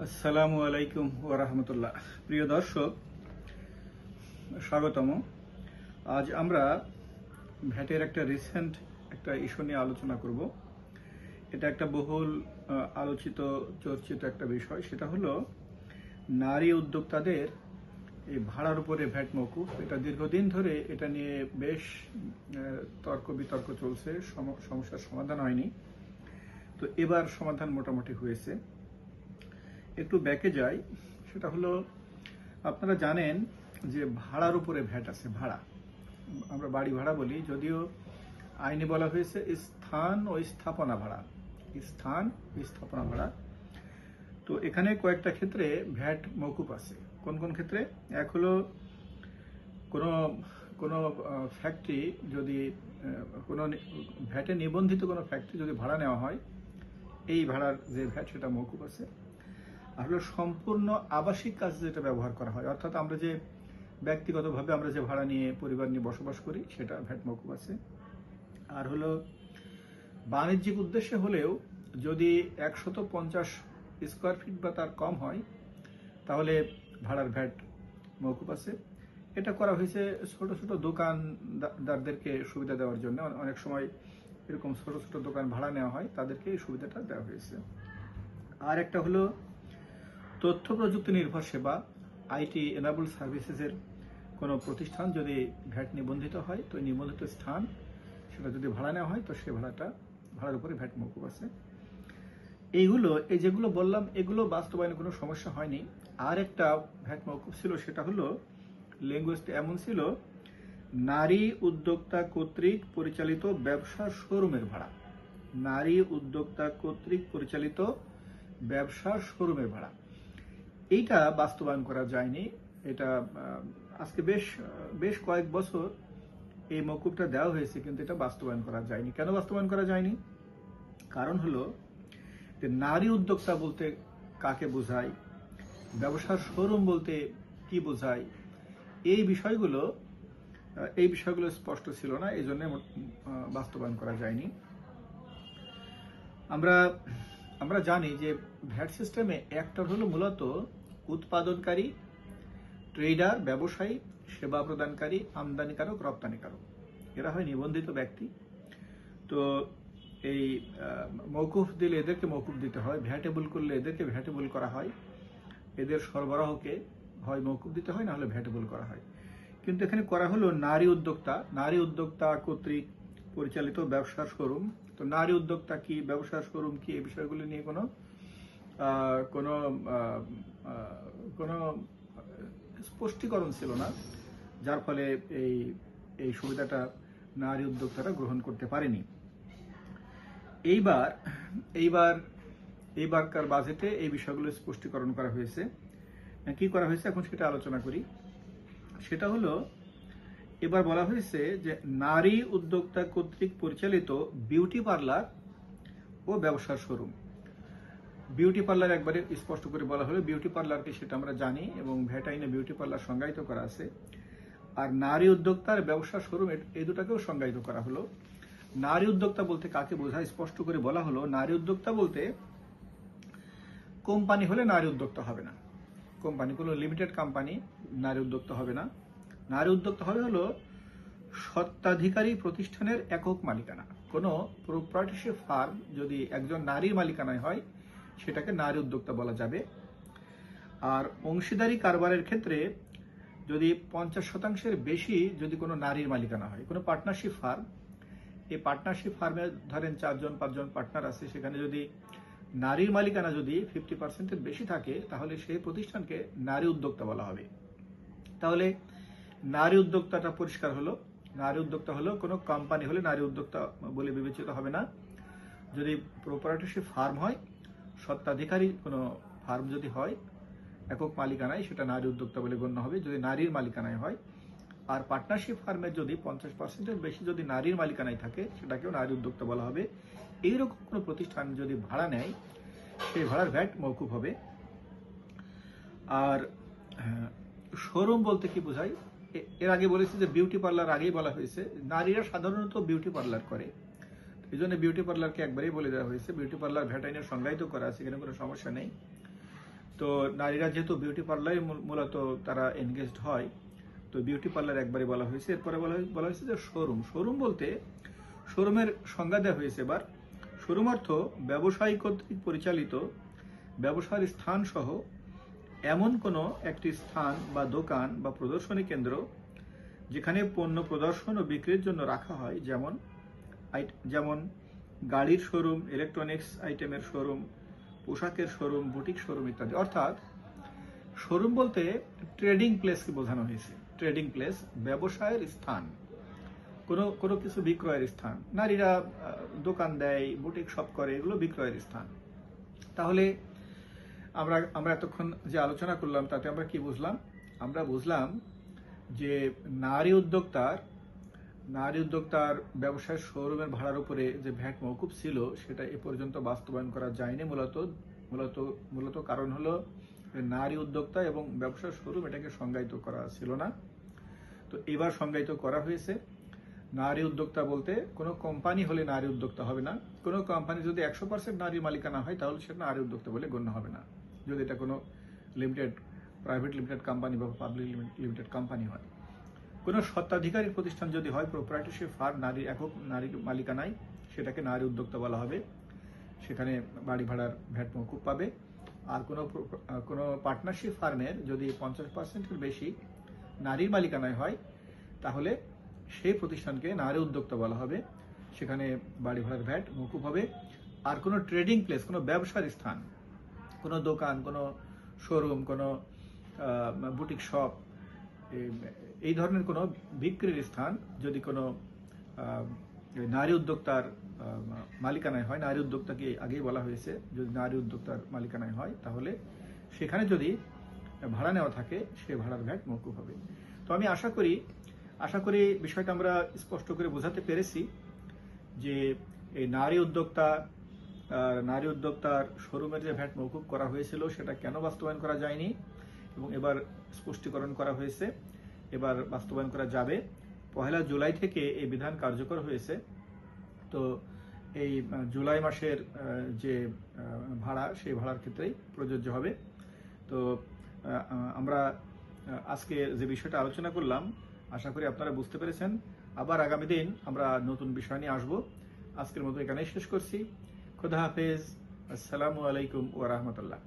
আসসালামু আলাইকুম ওরহমতুল্লাহ প্রিয় দর্শক, স্বাগতম। আজ আমরা ভ্যাটের একটা রিসেন্ট একটা ইস্যু নিয়ে আলোচনা করব। এটা একটা বহুল আলোচিত, চর্চিত একটা বিষয়। সেটা হলো নারী উদ্যোক্তাদের এই ভাড়ার উপরে ভ্যাট মকুফ। এটা দীর্ঘদিন ধরে এটা নিয়ে বেশ তর্ক বিতর্ক চলছে। সম- সমস্যার সমাধান হয়নি। তো এবার সমাধান মোটামুটি হয়েছে। একটু ব্যাকে যাই, সেটা হলো আপনারা জানেন যে ভাড়ার উপরে ভ্যাট আছে, ভাড়া। আমরা বাড়ি ভাড়া বলি, যদিও আইনে বলা হয়েছে স্থান ও স্থাপনা ভাড়া। স্থান স্থাপনা ভাড়া। তো এখানে কয়েকটা ক্ষেত্রে ভ্যাট মৌকুপ আছে। কোন কোন ক্ষেত্রে? এক হলো কোনো কোনো ফ্যাক্টরি যদি কোনো ভ্যাটে নিবন্ধিত কোনো ফ্যাক্টরি যদি ভাড়া নেওয়া হয়, এই ভাড়ার যে ভ্যাট সেটা মৌকুপ আছে। আর হলো সম্পূর্ণ আবাসিক কাজ যেটা ব্যবহার করা হয়, অর্থাৎ আমরা যে ব্যক্তিগতভাবে আমরা যে ভাড়া নিয়ে পরিবার নিয়ে বসবাস করি, সেটা ভ্যাট মকুব আছে। আর হলো বাণিজ্যিক উদ্দেশ্যে হলেও যদি একশত পঞ্চাশ স্কোয়ার ফিট বা তার কম হয়, তাহলে ভাড়ার ভ্যাট মকুব আছে। এটা করা হয়েছে ছোট ছোট দোকানদারদেরকে সুবিধা দেওয়ার জন্য। অনেক সময় এরকম ছোট ছোট দোকান ভাড়া নেওয়া হয়, তাদেরকে এই সুবিধাটা দেওয়া হয়েছে। আর একটা হলো তথ্য প্রযুক্তি নির্ভর সেবা, আইটি এনাবল সার্ভিসেসের কোনো প্রতিষ্ঠান যদি ভ্যাট নিবন্ধিত হয়, তো নিবন্ধিত স্থান সেটা যদি ভাড়া নেওয়া হয়, তো সে ভাড়াটা, ভাড়ার উপরে ভ্যাট মৌকুব আছে। এইগুলো, এই যেগুলো বললাম, এগুলো বাস্তবায়নে কোনো সমস্যা হয়নি। আর একটা ভ্যাট মৌকুব ছিল, সেটা হলো ল্যাঙ্গুয়েজটা এমন ছিল, নারী উদ্যোক্তা কর্তৃক পরিচালিত ব্যবসা শোরুমের ভাড়া। নারী উদ্যোক্তা কর্তৃক পরিচালিত ব্যবসা শোরুমের ভাড়া। এইটা বাস্তবায়ন করা যায়নি। এটা আজকে বেশ বেশ কয়েক বছর এই মকুবটা দেওয়া হয়েছে, কিন্তু এটা বাস্তবায়ন করা যায়নি। কেন বাস্তবায়ন করা যায়নি? কারণ হলো যে নারী উদ্যোক্তা বলতে কাকে বোঝায়, ব্যবসার শোরুম বলতে কি বোঝায়, এই বিষয়গুলো এই বিষয়গুলো স্পষ্ট ছিল না, এই জন্য বাস্তবায়ন করা যায়নি। আমরা আমরা জানি যে ভ্যাট সিস্টেমে একটা হলো মূলত উৎপাদনকারী, ট্রেডার, ব্যবসায়ী, সেবা প্রদানকারী, আমদানিকারক, রপ্তানিকারক। এরা হয় নিবন্ধিত ব্যক্তি। তো এই মৌকুফ দিলে এদেরকে মৌকুফ দিতে হয়, ভ্যাটেবল করলে এদেরকে ভ্যাটেবল করা হয়। এদের সরবরাহকে হয় মৌকুফ দিতে হয় না হলে ভ্যাটেবল করা হয়। কিন্তু এখানে করা হলো নারী উদ্যোক্তা। নারী উদ্যোক্তা কর্তৃক পরিচালিত ব্যবসার শোরুম। তো নারী উদ্যোক্তা কি, ব্যবসার শোরুম কি, এই বিষয়গুলি নিয়ে কোনো কোনো কোনো স্পষ্টীকরণ ছিল না, যার ফলে এই এই সুবিধাটা নারী উদ্যোক্তারা গ্রহণ করতে পারেনি। এইবার এইবার, এইবারকার বাজেটে এই বিষয়গুলো স্পষ্টীকরণ করা হয়েছে। কি করা হয়েছে? এখন সেটা আলোচনা করি। সেটা হলো, এবার বলা হয়েছে যে নারী উদ্যোক্তা কর্তৃক পরিচালিত বিউটি পার্লার ও ব্যবসার শোরুম। বিউটি পার্লার একবারে স্পষ্ট করে বলা হলো, বিউটি পার্লারকে সেটা আমরা জানি এবং ভ্যাট আইনে বিউটি পার্লার সংজ্ঞায়িত করা আছে। আর নারী উদ্যোক্তার ব্যবসা শোরুম এই দুটাকেও সংজ্ঞায়িত করা হলো। নারী উদ্যোক্তা বলতে কাকে বোঝায় স্পষ্ট করে বলা হলো, নারী উদ্যোক্তা বলতে কোম্পানি হলে নারী উদ্যোক্তা হবে না। কোম্পানি কোনো লিমিটেড কোম্পানি নারী উদ্যোক্তা হবে না। নারী উদ্যোক্তা হবে হলো সত্ত্বাধিকারী প্রতিষ্ঠানের একক মালিকানা। কোনো প্রপার্টিশিপ ফার্ম যদি একজন নারীর মালিকানায় হয় সেটাকে নারী উদ্যোক্তা বলা যাবে। আর অংশীদারি কারবারের ক্ষেত্রে যদি পঞ্চাশ শতাংশের বেশি যদি কোনো নারীর মালিকানা হয়, কোনো পার্টনারশিপ ফার্ম এই পার্টনারশিপ ফার্মে ধরেন চারজন, পাঁচজন পার্টনার আছে, সেখানে যদি নারীর মালিকানা যদি ফিফটি পার্সেন্টের বেশি থাকে, তাহলে সেই প্রতিষ্ঠানকে নারী উদ্যোক্তা বলা হবে। তাহলে নারী উদ্যোক্তাটা পরিষ্কার হলো। নারী উদ্যোক্তা হলো, কোনো কোম্পানি হলে নারী উদ্যোক্তা বলে বিবেচিত হবে না। যদি প্রপারেটরশিপ ফার্ম হয় সত্ত্বাধিকারী কোনো ফার্ম যদি হয়, একক মালিকানায় সেটা নারী উদ্যোক্তা বলে গণ্য হবে, যদি নারীর মালিকানায় হয়। আর পার্টনারশিপ ফার্মের যদি পঞ্চাশ পার্সেন্টের বেশি যদি নারীর মালিকানায় থাকে, সেটাকেও নারী উদ্যোক্তা বলা হবে। এইরকম কোনো প্রতিষ্ঠান যদি ভাড়া নেয়, সেই ভাড়ার ভ্যাট মৌকুব হবে। আর শোরুম বলতে কি বোঝায়? এর আগে বলেছি যে বিউটি পার্লার আগেই বলা হয়েছে। নারীরা সাধারণত বিউটি পার্লার করে। এই জন্য বিউটি পার্লারকে একবারেই বলে দেওয়া হয়েছে। বিউটি পার্লার ভ্যাট আইনের সংজ্ঞায়িত করা আছে এখানে কোনো সমস্যা নেই। তো নারীরা যেহেতু বিউটি পার্লারে মূলত তারা এনগেজড হয়, তো বিউটি পার্লার একবারে বলা হয়েছে। এরপরে বলা বলা হয়েছে যে শোরুম শোরুম বলতে শোরুমের সংজ্ঞা দেওয়া হয়েছে এবার। শোরুম অর্থ ব্যবসায়ী কর্তৃক পরিচালিত ব্যবসার স্থান সহ এমন কোনো একটি স্থান বা দোকান বা প্রদর্শনী কেন্দ্র যেখানে পণ্য প্রদর্শন ও বিক্রির জন্য রাখা হয়, যেমন যেমন গাড়ির শোরুম ইলেকট্রনিক্স আইটেমের শোরুম, পোশাকের শোরুম বুটিক শোরুম ইত্যাদি। অর্থাৎ শোরুম বলতে ট্রেডিং প্লেসকে বোঝানো হয়েছে। ট্রেডিং প্লেস ব্যবসায়ের স্থান। কোনো কোনো কিছু বিক্রয়ের স্থান। নারীরা দোকান দেয় বুটিক শপ করে, এগুলো বিক্রয়ের স্থান। তাহলে আমরা আমরা এতক্ষণ যে আলোচনা করলাম, তাতে আমরা কি বুঝলাম? আমরা বুঝলাম যে নারী উদ্যোক্তার নারী উদ্যোক্তার ব্যবসায় শোরুমের ভাড়ার উপরে যে ভ্যাট মৌকুব ছিল, সেটা এ পর্যন্ত বাস্তবায়ন করা যায়নি। মূলত মূলত মূলত কারণ হলো নারী উদ্যোক্তা এবং ব্যবসার শোরুম এটাকে সংজ্ঞায়িত করা ছিল না। তো এবার সংজ্ঞায়িত করা হয়েছে। নারী উদ্যোক্তা বলতে কোনো কোম্পানি হলে নারী উদ্যোক্তা হবে না। কোনো কোম্পানি যদি একশো পার্সেন্ট নারী মালিকানা হয়, তাহলে সেটা নারী উদ্যোক্তা বলে গণ্য হবে না। যদি এটা কোনো লিমিটেড প্রাইভেট লিমিটেড কোম্পানি বা পাবলিক লিমিটেড কোম্পানি হয়। কোনো স্বত্বাধিকারী প্রতিষ্ঠান যদি হয় প্রোপ্রাইটারশিপ ফার্ম নারী একক, নারী মালিকানায়, সেটাকে নারী উদ্যোক্তা বলা হবে। সেখানে বাড়ি ভাড়ার ভ্যাট মকুব পাবে। আর কোনো কোনো পার্টনারশিপ ফার্মের যদি পঞ্চাশ পার্সেন্টের বেশি নারীর মালিকানায় হয়, তাহলে সেই প্রতিষ্ঠানকে নারী উদ্যোক্তা বলা হবে। সেখানে বাড়ি ভাড়ার ভ্যাট মকুব হবে। আর কোনো ট্রেডিং প্লেস কোনো ব্যবসার স্থান, কোনো দোকান, কোনো শোরুম কোনো বুটিক শপ এই ধরনের কোনো বিক্রির স্থান যদি কোনো নারী উদ্যোক্তার মালিকানায় হয়, নারী উদ্যোক্তাকে আগেই বলা হয়েছে, যদি নারী উদ্যোক্তার মালিকানায় হয়, তাহলে সেখানে যদি ভাড়া নেওয়া থাকে, সে ভাড়ার ভ্যাট মকুব হবে। তো আমি আশা করি আশা করি বিষয়টা আমরা স্পষ্ট করে বোঝাতে পেরেছি যে এই নারী উদ্যোক্তা নারী উদ্যোক্তার শোরুমের যে ভ্যাট মৌকুব করা হয়েছিল, সেটা কেন বাস্তবায়ন করা যায়নি? এবং এবার স্পষ্টীকরণ করা হয়েছে, এবার বাস্তবায়ন করা যাবে। পহেলা জুলাই থেকে এই বিধান কার্যকর হয়েছে। তো এই জুলাই মাসের যে ভাড়া, সেই ভাড়ার ক্ষেত্রেই প্রযোজ্য হবে। তো আমরা আজকে যে বিষয়টা আলোচনা করলাম, আশা করি আপনারা বুঝতে পেরেছেন। আবার আগামী দিন আমরা নতুন বিষয় নিয়ে আসব। আজকের মতো এখানেই শেষ করছি। খুদা হাফেজ। আসসালামু আলাইকুম ওয়া রাহমাতুল্লাহ।